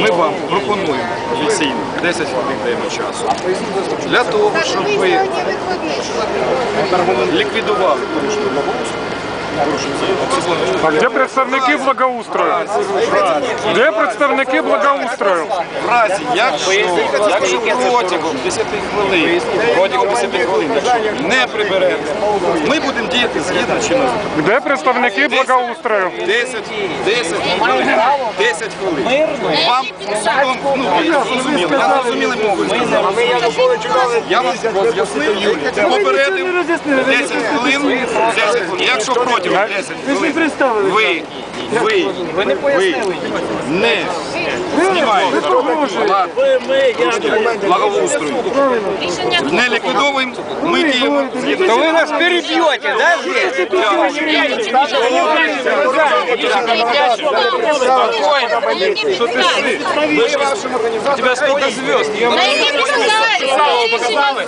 ми вам пропонуємо офіційно 10 хвилин даємо часу для того, щоб ви ліквідували порушення благоустрою. А де представники благоустрою? Де представники благоустрою? В разі, якщо, якщо протягом 10 хвилин, протягом 10 хвилин, якщо не приберете, ми будемо діяти згідно чинного. Де представники благоустрою? 10, 10 хвилин, 10 хвилин. Вам ну, ви зрозуміли, я зрозуміли мовою. Я вам роз'яснив, Юлія, попередив 10 хвилин, 10 хвилин. Якщо протягом 10 хвилин ви, ви, ви не пояснили. Не знімаєте благоустрою, не ліквідовуємо, ми діємо згідно То вы нас перебьете, да, здесь? У тебя сколько звезд? Да я не показали.